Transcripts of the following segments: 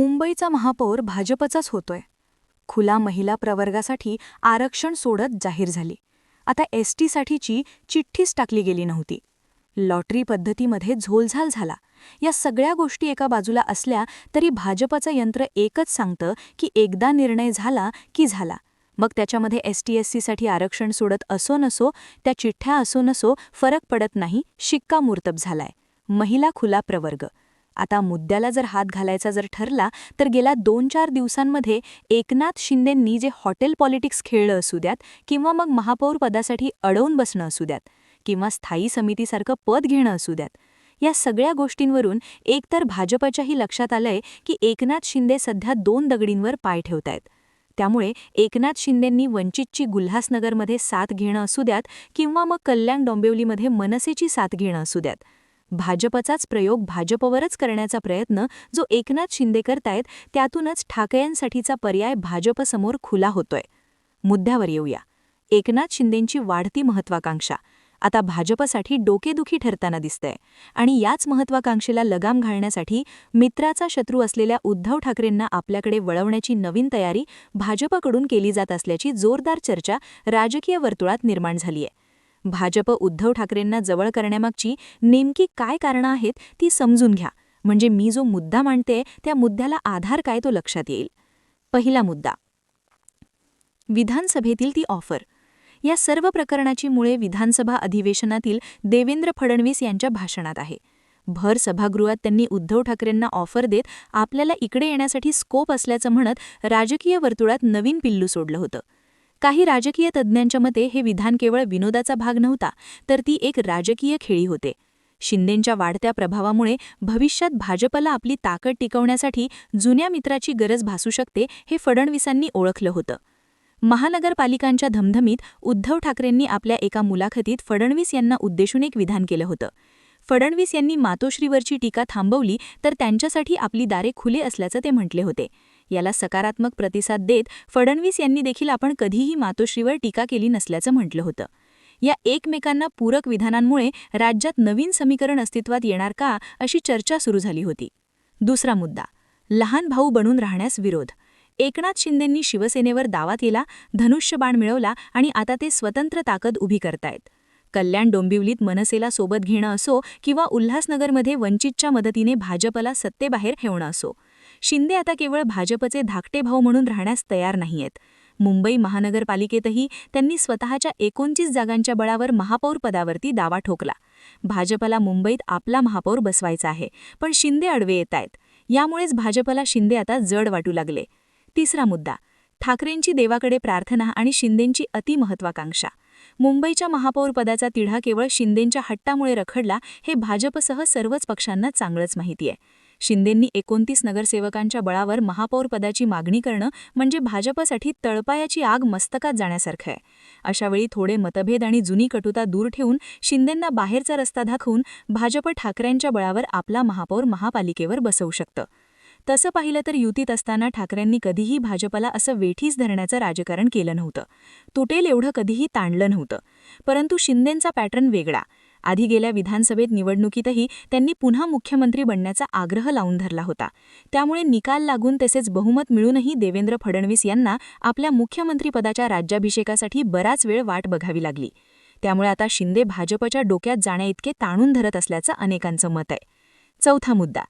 मुंबईचा महापौर भाजपचाच होतोय. खुला महिला प्रवर्गासाठी आरक्षण सोडत जाहीर झाली. आता एस टीसाठीची चिठ्ठीच टाकली गेली नव्हती. लॉटरी पद्धतीमध्ये झोलझाल झाला. या सगळ्या गोष्टी एका बाजूला असल्या तरी भाजपचं यंत्र एकच सांगतं की एकदा निर्णय झाला की झाला. मग त्याच्यामध्ये एस टी एस सीसाठी आरक्षण सोडत असो नसो त्या चिठ्ठ्या असो नसो फरक पडत नाही शिक्कामोर्तब झालाय. महिला खुला प्रवर्ग. आता मुद्द्याला जर हात घालायचा जर ठरला तर गेल्या दोन चार दिवसांमध्ये एकनाथ शिंदेंनी जे हॉटेल पॉलिटिक्स खेळलं असू द्यात किंवा मग महापौर पदासाठी अडवून बसणं असू द्यात किंवा स्थायी समितीसारखं पद घेणं असू द्यात या सगळ्या गोष्टींवरून एकतर भाजपच्याही लक्षात आलंय की एकनाथ शिंदे सध्या दोन दगडींवर पाय ठेवतायत. त्यामुळे एकनाथ शिंदेंनी वंचितची गुल्हासनगरमध्ये साथ घेणं असू द्यात किंवा मग कल्याण डोंबिवलीमध्ये मनसेची साथ घेणं असू द्यात. भाजपचाच प्रयोग भाजपवरच करण्याचा प्रयत्न जो एकनाथ शिंदे करतायत त्यातूनच ठाकयांसाठीचा पर्याय भाजपसमोर खुला होतोय. मुद्द्यावर येऊया. एकनाथ शिंदेंची वाढती महत्वाकांक्षा आता भाजपसाठी डोकेदुखी ठरताना दिसतंय. आणि याच महत्वाकांक्षेला लगाम घालण्यासाठी मित्राचा शत्रू असलेल्या उद्धव ठाकरेंना आपल्याकडे वळवण्याची नवीन तयारी भाजपकडून केली जात असल्याची जोरदार चर्चा राजकीय वर्तुळात निर्माण झालीय. भाजप उद्धव ठाकरेंना जवळ करण्यामागची नेमकी काय कारणं आहेत ती समजून घ्या. म्हणजे मी जो मुद्दा मांडते त्या मुद्द्याला आधार काय तो लक्षात येईल? पहिला मुद्दा. विधानसभेतील ती ऑफर. या सर्व प्रकरणाची मुळे विधानसभा अधिवेशनातील देवेंद्र फडणवीस यांच्या भाषणात आहे. भर सभागृहात त्यांनी उद्धव ठाकरेंना ऑफर देत आपल्याला इकडे येण्यासाठी स्कोप असल्याचं म्हणत राजकीय वर्तुळात नवीन पिल्लू सोडलं होतं. काही राजकीय तज्ज्ञांच्या मते हे विधान केवळ विनोदाचा भाग नव्हता तर ती एक राजकीय खेळी होते. शिंदेंच्या वाढत्या प्रभावामुळे भविष्यात भाजपला आपली ताकद टिकवण्यासाठी जुन्या मित्राची गरज भासू शकते हे फडणवीसांनी ओळखलं होतं. महानगरपालिकांच्या धमधमीत उद्धव ठाकरेंनी आपल्या एका मुलाखतीत फडणवीस यांना उद्देशून एक विधान केलं होतं. फडणवीस यांनी मातोश्रीवरची टीका थांबवली तर त्यांच्यासाठी आपली दारे खुले असल्याचं ते म्हटले होते. याला सकारात्मक प्रतिसाद देत फडणवीस यांनी देखील आपण कधीही मातोश्रीवर टीका केली नसल्याचं म्हटलं होतं. या एकमेकांना पूरक विधानांमुळे राज्यात नवीन समीकरण अस्तित्वात येणार का अशी चर्चा सुरू झाली होती. दुसरा मुद्दा लहान भाऊ बनून राहण्यास विरोध. एकनाथ शिंदेंनी शिवसेनेवर दावा केला धनुष्यबाण मिळवला आणि आता ते स्वतंत्र ताकद उभी करतायत. कल्याण डोंबिवलीत मनसेला सोबत घेणं असो किंवा उल्हासनगरमध्ये वंचितच्या मदतीने भाजपला सत्तेबाहेर ठेवणं असो. शिंदे आता केवळ भाजपचे धाकटे भाऊ म्हणून राहण्यास तयार नाहीयेत. मुंबई महानगरपालिकेतही त्यांनी स्वतःच्या एकोणतीस जागांच्या बळावर महापौर पदावरती दावा ठोकला. भाजपला मुंबईत आपला महापौर बसवायचा आहे पण शिंदे अडवे येत आहेत. यामुळेच भाजपला शिंदे आता जड वाटू लागले. तिसरा मुद्दा ठाकरेंची देवाकडे प्रार्थना आणि शिंदेंची अतिमहत्वाकांक्षा मुंबईच्या महापौरपदाचा तिढा केवळ शिंदेंच्या हट्टामुळे रखडला हे भाजपसह सर्वच पक्षांना चांगलंच माहिती आहे शिंदेंनी एकोणतीस नगरसेवकांच्या बळावर महापौरपदाची मागणी करणं म्हणजे भाजपसाठी तळपायाची आग मस्तकात जाण्यासारखं आहे. अशावेळी थोडे मतभेद आणि जुनी कटुता दूर ठेवून शिंदेंना बाहेरचा रस्ता दाखवून भाजप ठाकरेंच्या बळावर आपला महापौर महापालिकेवर बसवू शकतं. तसं पाहिलं तर युतीत असताना ठाकरेंनी कधीही भाजपला असं वेठीस धरण्याचं राजकारण केलं नव्हतं. तुटेल एवढं कधीही ताणलं नव्हतं. परंतु शिंदेंचा पॅटर्न वेगळा. आधी गेल्या विधानसभेत निवडणुकीतही त्यांनी पुन्हा मुख्यमंत्री बनण्याचा आग्रह लावून धरला होता. त्यामुळे निकाल लागून तसेच बहुमत मिळूनही देवेंद्र फडणवीस यांना आपल्या मुख्यमंत्रीपदाच्या राज्याभिषेकासाठी बराच वेळ वाट बघावी लागली. त्यामुळे आता शिंदे भाजपच्या डोक्यात जाण्याइतके ताणून धरत असल्याचं अनेकांचं मत आहे. चौथा मुद्दा.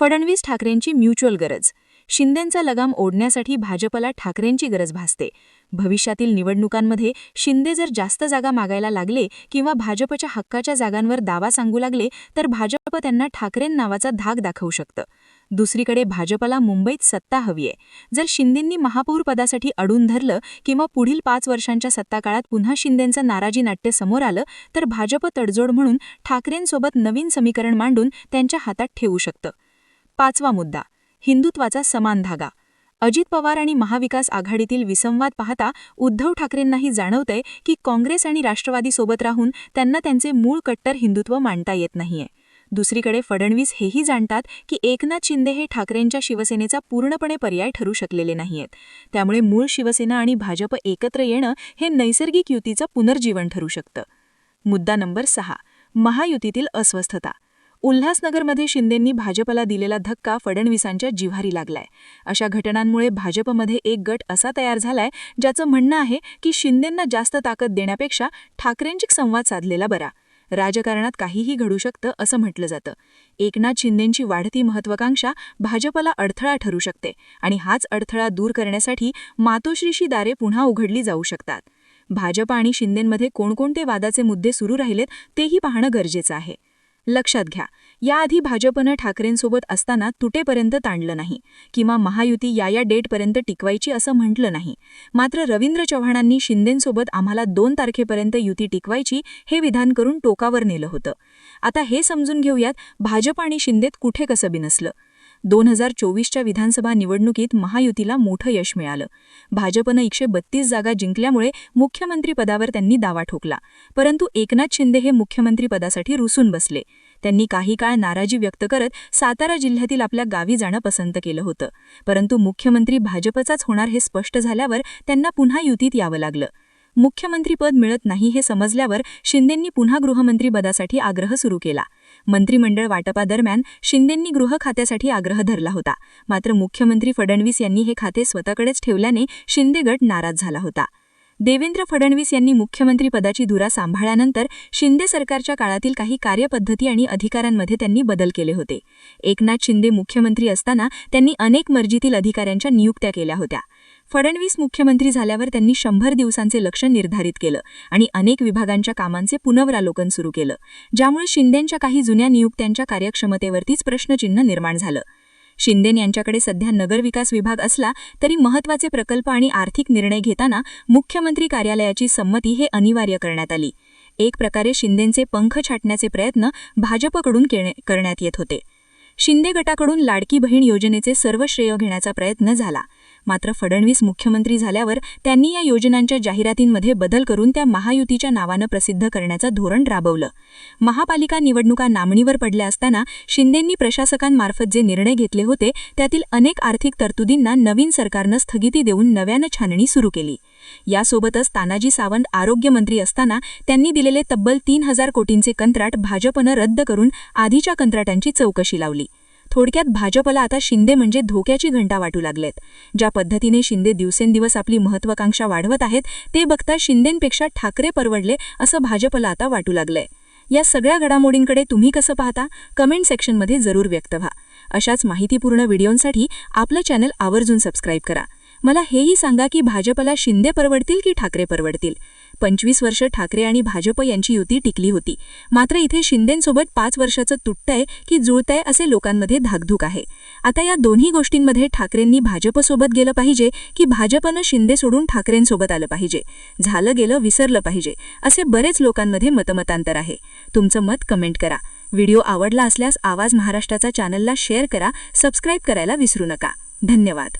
फडणवीस ठाकरेंची म्युच्युअल गरज. शिंदेंचा लगाम ओढण्यासाठी भाजपला ठाकरेंची गरज भासते. भविष्यातील निवडणुकांमध्ये शिंदे जर जास्त जागा मागायला लागले किंवा भाजपच्या हक्काच्या जागांवर दावा सांगू लागले तर भाजप त्यांना ठाकरें नावाचा धाक दाखवू शकतं. दुसरीकडे भाजपला मुंबईत सत्ता हवीय जर शिंदेंनी महापौरपदासाठी अडून धरलं किंवा पुढील पाच वर्षांच्या सत्ताकाळात पुन्हा शिंदेंचं नाराजी नाट्य समोर आलं तर भाजप तडजोड म्हणून ठाकरेंसोबत नवीन समीकरण मांडून त्यांच्या हातात ठेवू शकतं. पाचवा मुद्दा हिंदुत्वाचा समान धागा. अजित पवार आणि महाविकास आघाडीतील विसंवाद पाहता उद्धव ठाकरेंनाही जाणवतंय की काँग्रेस आणि राष्ट्रवादीसोबत राहून त्यांना त्यांचे मूळ कट्टर हिंदुत्व मांडता येत नाहीये. दुसरीकडे फडणवीस हेही जाणतात की एकनाथ शिंदे हे ठाकरेंच्या शिवसेनेचा पूर्णपणे पर्याय ठरू शकलेले नाहीयेत. त्यामुळे मूळ शिवसेना आणि भाजप एकत्र येणं हे नैसर्गिक युतीचं पुनर्जीवन ठरू शकतं. मुद्दा नंबर सहा. महायुतीतील अस्वस्थता. उल्हासनगरमध्ये शिंदेंनी भाजपला दिलेला धक्का फडणवीसांच्या जिव्हारी लागलाय. अशा घटनांमुळे भाजपमध्ये एक गट असा तयार झालाय ज्याचं म्हणणं आहे की शिंदेंना जास्त ताकद देण्यापेक्षा ठाकरेंची संवाद साधलेला बरा. राजकारणात काहीही घडू शकतं असं म्हटलं जातं. एकनाथ शिंदेंची वाढती महत्वाकांक्षा भाजपला अडथळा ठरू शकते आणि हाच अडथळा दूर करण्यासाठी मातोश्रीशी दारे पुन्हा उघडली जाऊ शकतात. भाजप आणि शिंदेंमध्ये कोणकोणते वादाचे मुद्दे सुरू राहिलेत तेही पाहणं गरजेचं आहे. लक्षात घ्या. याआधी भाजपनं ठाकरेंसोबत असताना तुटेपर्यंत ताणलं नाही किंवा महायुती या या डेटपर्यंत टिकवायची असं म्हटलं नाही. मात्र रवींद्र चव्हाणांनी शिंदेंसोबत आम्हाला दोन तारखेपर्यंत युती टिकवायची हे विधान करून टोकावर नेलं होतं. आता हे समजून घेऊयात भाजप आणि शिंदेत कुठे कसं बिनसलं. दोन हजार चोवीसच्या विधानसभा निवडणुकीत महायुतीला मोठं यश मिळालं. भाजपनं एकशे बत्तीस जागा जिंकल्यामुळे मुख्यमंत्रीपदावर त्यांनी दावा ठोकला. परंतु एकनाथ शिंदे हे मुख्यमंत्रीपदासाठी रुसून बसले. त्यांनी काही काळ नाराजी व्यक्त करत सातारा जिल्ह्यातील आपल्या गावी जाणं पसंत केलं होतं. परंतु मुख्यमंत्री भाजपचाच होणार हे स्पष्ट झाल्यावर त्यांना पुन्हा युतीत यावं लागलं. मुख्यमंत्रीपद मिळत नाही हे समजल्यावर शिंदेंनी पुन्हा गृहमंत्रीपदासाठी आग्रह सुरू केला. मंत्रिमंडळ वाटपादरम्यान शिंदेंनी गृह खात्यासाठी आग्रह धरला होता. मात्र मुख्यमंत्री फडणवीस यांनी हे खाते स्वतःकडेच ठेवल्याने शिंदे गट नाराज झाला होता. देवेंद्र फडणवीस यांनी मुख्यमंत्रीपदाची धुरा सांभाळल्यानंतर शिंदे सरकारच्या काळातील काही कार्यपद्धती आणि अधिकारांमध्ये त्यांनी बदल केले होते. एकनाथ शिंदे मुख्यमंत्री असताना त्यांनी अनेक मर्जीतील अधिकाऱ्यांच्या नियुक्त्या केल्या होत्या. फडणवीस मुख्यमंत्री झाल्यावर त्यांनी शंभर दिवसांचे लक्ष निर्धारित केलं आणि अनेक विभागांच्या कामांचे पुनरावलोकन सुरू केलं ज्यामुळे शिंदेंच्या काही जुन्या नियुक्त्यांच्या कार्यक्षमतेवरतीच प्रश्नचिन्ह निर्माण झालं. शिंदेन यांच्याकडे सध्या नगरविकास विभाग असला तरी महत्त्वाचे प्रकल्प आणि आर्थिक निर्णय घेताना मुख्यमंत्री कार्यालयाची संमती हे अनिवार्य करण्यात आली. एक प्रकारे शिंदेंचे पंख छाटण्याचे प्रयत्न भाजपकडून करण्यात येत होते. शिंदे गटाकडून लाडकी बहीण योजनेचे सर्व श्रेय घेण्याचा प्रयत्न झाला. मात्र फडणवीस मुख्यमंत्री झाल्यावर त्यांनी या योजनांच्या जाहिरातींमध्ये बदल करून त्या महायुतीच्या नावानं प्रसिद्ध करण्याचं धोरण राबवलं. महापालिका निवडणुका नामणीवर पडल्या असताना शिंदेंनी प्रशासकांमार्फत जे निर्णय घेतले होते त्यातील अनेक आर्थिक तरतुदींना नवीन सरकारनं स्थगिती देऊन नव्यानं छाननी सुरू केली. यासोबतच तानाजी सावंत आरोग्यमंत्री असताना त्यांनी दिलेले तब्बल तीन हजार कोटींचे कंत्राट भाजपनं रद्द करून आधीच्या कंत्राटांची चौकशी लावली. थोडक्यात भाजपला आता शिंदे म्हणजे धोक्याची घंटा वाटू लागलेत. ज्या पद्धतीने शिंदे दिवसेंदिवस आपली महत्वाकांक्षा वाढवत आहेत ते बघता शिंदेंपेक्षा ठाकरे परवडले असं भाजपला आता वाटू लागलंय. या सगळ्या घडामोडींकडे तुम्ही कसं पाहता? कमेंट सेक्शनमध्ये जरूर व्यक्त व्हा. अशाच माहितीपूर्ण व्हिडिओंसाठी आपलं चॅनल आवर्जून सबस्क्राईब करा. मला हेही सांगा की भाजपला शिंदे परवडतील की ठाकरे परवडतील? पंचवीस वर्ष ठाकरे आणि भाजप यांची युती टिकली होती. मात्र इथे शिंदेंसोबत पाच वर्षाचं तुटतंय की जुळतंय असे लोकांमध्ये धाकधूक आहे. आता या दोन्ही गोष्टींमध्ये ठाकरेंनी भाजपसोबत गेलं पाहिजे की भाजपनं शिंदे सोडून ठाकरेंसोबत आलं पाहिजे? झालं गेलं विसरलं पाहिजे असे बरेच लोकांमध्ये मतमतांतर आहे. तुमचं मत कमेंट करा. व्हिडिओ आवडला असल्यास आवाज महाराष्ट्राचा चॅनलला शेअर करा सबस्क्राईब करायला विसरू नका. धन्यवाद.